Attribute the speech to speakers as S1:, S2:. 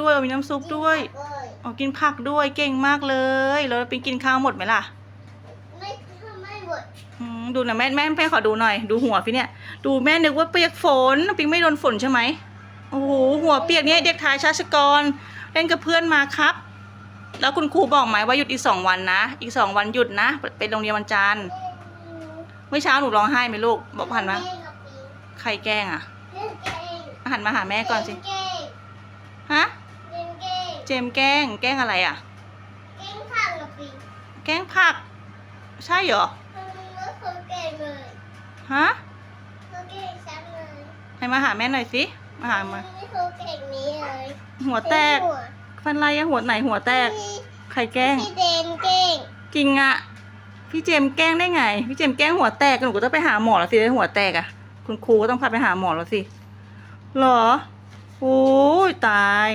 S1: ด้วยมีน้ำซุปด้วยอ๋อกินผักด้วยเก่งมากเลยแล้วปิงกินข้าวหมดไหมล่ะ
S2: ไม่ไม่หมด
S1: อืมดูหน่อยแม่แม่แม่ขอดูหน่อย ดูหัวพี่เนี่ย ดูแม่นึกว่าเปียกฝนปิงไม่โดนฝนใช่ไหมโอ้โหหัวเปียกเนี่ยเด็กชายชาชกรเล่นกับเพื่อนมาครับ แล้วคุณครูบอกไหมว่าหยุดอีกสองวันนะ อีกสองวันหยุดนะไปโรงเรียนวันจันทร์เมื่อเช้าหนูร้องไห้ไหมลูก บอกหันมาใครแกล้งอะ
S2: เล่นเกม
S1: หันมาหาแม่ก่อนสิ
S2: เล่นเกม
S1: ฮะ
S2: เล่นเกม
S1: เจมส์แกล้ง แกล้งอะไรอะ
S2: เกมข้างกับปี
S1: แกล้งผัก ใช่เหรอ
S2: มันก็คือเกมเลย
S1: ฮะ
S2: คือเกมซ้ำเลย
S1: ให้มาหาแม่หน่อยสิมาหามา
S2: ไม่คือเกมนี้เลย
S1: หัวแตก
S2: หัว
S1: ฟันไรอะหัวไหนหัวแตกใครแกล้ง
S2: พี่เดนเก่ง
S1: จริงอะพี่เจมส์แกล้งได้ไง พี่เจมส์แกล้งหัวแตกหนูก็ต้องไปหาหมอแล้วสิได้หัวแตกอะคุณครูก็ต้องพาไปหาหมอแล้วสิเหรอโอ้ยตาย